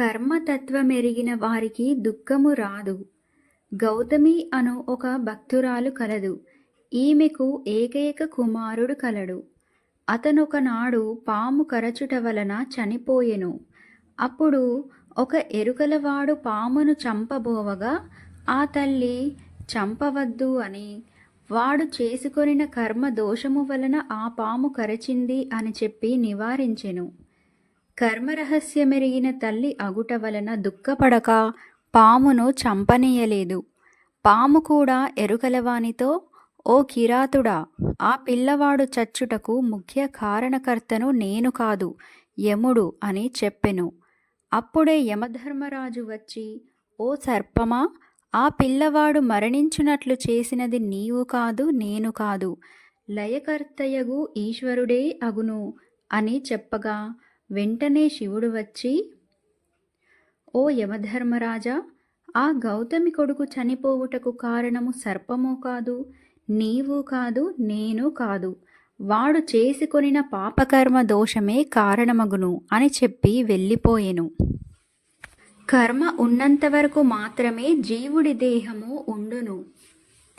కర్మతత్వమెరిగిన వారికి దుఃఖము రాదు. గౌతమి అను ఒక భక్తురాలు కలదు. ఈమెకు ఏకైక కుమారుడు కలడు. అతనొకనాడు పాము కరచుట వలన చనిపోయెను. అప్పుడు ఒక ఎరుకలవాడు పామును చంపబోవగా ఆ తల్లి చంపవద్దు అని వాడు చేసుకొనిన కర్మ దోషము వలన ఆ పాము కరచింది అని చెప్పి నివారించెను. కర్మరహస్యమెరిగిన తల్లి అగుట వలన దుఃఖపడక పామును చంపనీయలేదు. పాము కూడా ఎరుకలవానితో ఓ కిరాతుడా ఆ పిల్లవాడు చచ్చుటకు ముఖ్య కారణకర్తను నేను కాదు యముడు అని చెప్పెను. అప్పుడే యమధర్మరాజు వచ్చి ఓ సర్పమా ఆ పిల్లవాడు మరణించునట్లు చేసినది నీవు కాదు నేను కాదు. లయకర్తయగు ఈశ్వరుడే అగును అని చెప్పగా వెంటనే శివుడు వచ్చి ఓ యమధర్మరాజా ఆ గౌతమి కొడుకు చనిపోవుటకు కారణము సర్పము కాదు నీవు కాదు నేను కాదు. వాడు చేసుకొనిన పాపకర్మ దోషమే కారణమగును అని చెప్పి వెళ్ళిపోయెను. కర్మ ఉన్నంత వరకు మాత్రమే జీవుడి దేహము ఉండును.